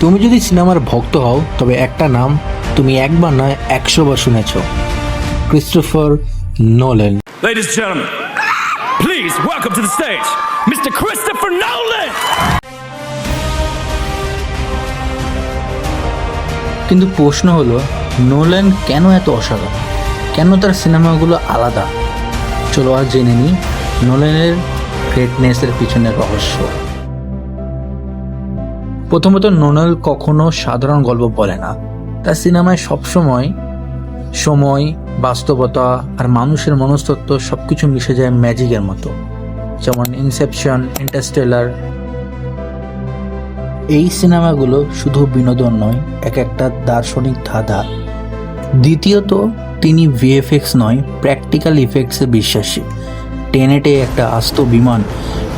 তুমি যদি সিনেমার ভক্ত হও তবে একটা নাম তুমি একবার নয় একশো বার শুনেছ Christopher Nolan Ladies and gentlemen, please welcome to the stage, Mr. Christopher Nolan! কিন্তু প্রশ্ন হলো নোল্যান্ড কেন এত অসাধারণ কেন তার সিনেমাগুলো আলাদা চলো আর জেনে নিই নোল্যান্ডের গ্রেটনেসের পিছনের রহস্য প্রথমত নোনাল কখনো সাধারণ গল্প বলে না। তার সিনেমায় সবসময় সময়, বাস্তবতা আর মানুষের মনস্তত্ত্ব সবকিছু মিশে যায় ম্যাজিকের মতো। যেমন ইনসেপশন, ইন্টারস্টেলার। এই সিনেমাগুলো শুধু বিনোদন নয়, এক একটা দার্শনিক ধাঁধা। দ্বিতীয়ত, তিনি ভিএফএক্স নয়, প্র্যাকটিক্যাল ইফেক্টসে বিশ্বাসী। টেনেটে একটা আস্ত বিমান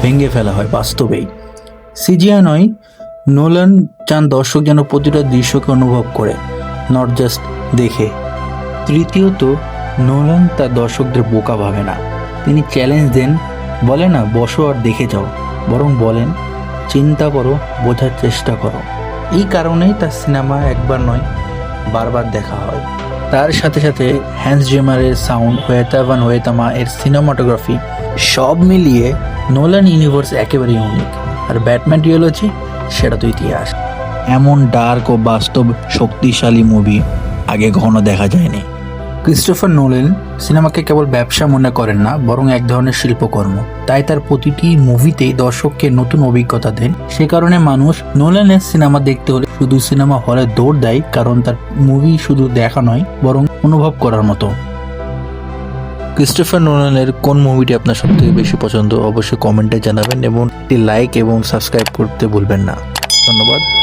ভেঙে ফেলা হয় বাস্তবেই। সিজিআই নয় নোলান চান দর্শক যেন প্রতিটা দৃশ্যকে অনুভব করে নট জাস্ট দেখে। তৃতীয়ত, নোলান তার দর্শকদের বোকা ভাবে না। তিনি চ্যালেঞ্জ দেন, বলে না, বসো আর দেখে যাও। বরং বলেন, চিন্তা করো, বোঝার চেষ্টা করো। এই কারণেই তার সিনেমা একবার নয়, বারবার দেখা হয়। তার সাথে সাথে হ্যান্স জেমারের সাউন্ড ওয়েতাবান ওয়েতামা এর সিনেমাটোগ্রাফি সব মিলিয়ে নোলান ইউনিভার্স একেবারে ইউনিক আর ব্যাটম্যান রিওলজি সেটা তো ইতিহাস। এমন ডার্ক ও বাস্তব শক্তিশালী মুভি আগে কখনো দেখা যায়নি। ক্রিস্টোফার নোলেন সিনেমাকে কেবল ব্যবসা মনে করেন না, বরং এক ধরনের শিল্পকর্ম। তাই তার প্রতিটি মুভিতেই দর্শককে নতুন অভিজ্ঞতা দেন। সে কারণে মানুষ নোলেনের সিনেমা দেখতে হলে শুধু সিনেমা হলে দৌড় দেয়, কারণ তার মুভি শুধু দেখা নয়, বরং অনুভব করার মতো। ক্রিস্টোফার নোলানের কোন মুভিটি আপনার সবথেকে বেশি পছন্দ, অবশ্যই কমেন্টে জানাবেন এবং একটি লাইক এবং সাবস্ক্রাইব করতে ভুলবেন না। ধন্যবাদ।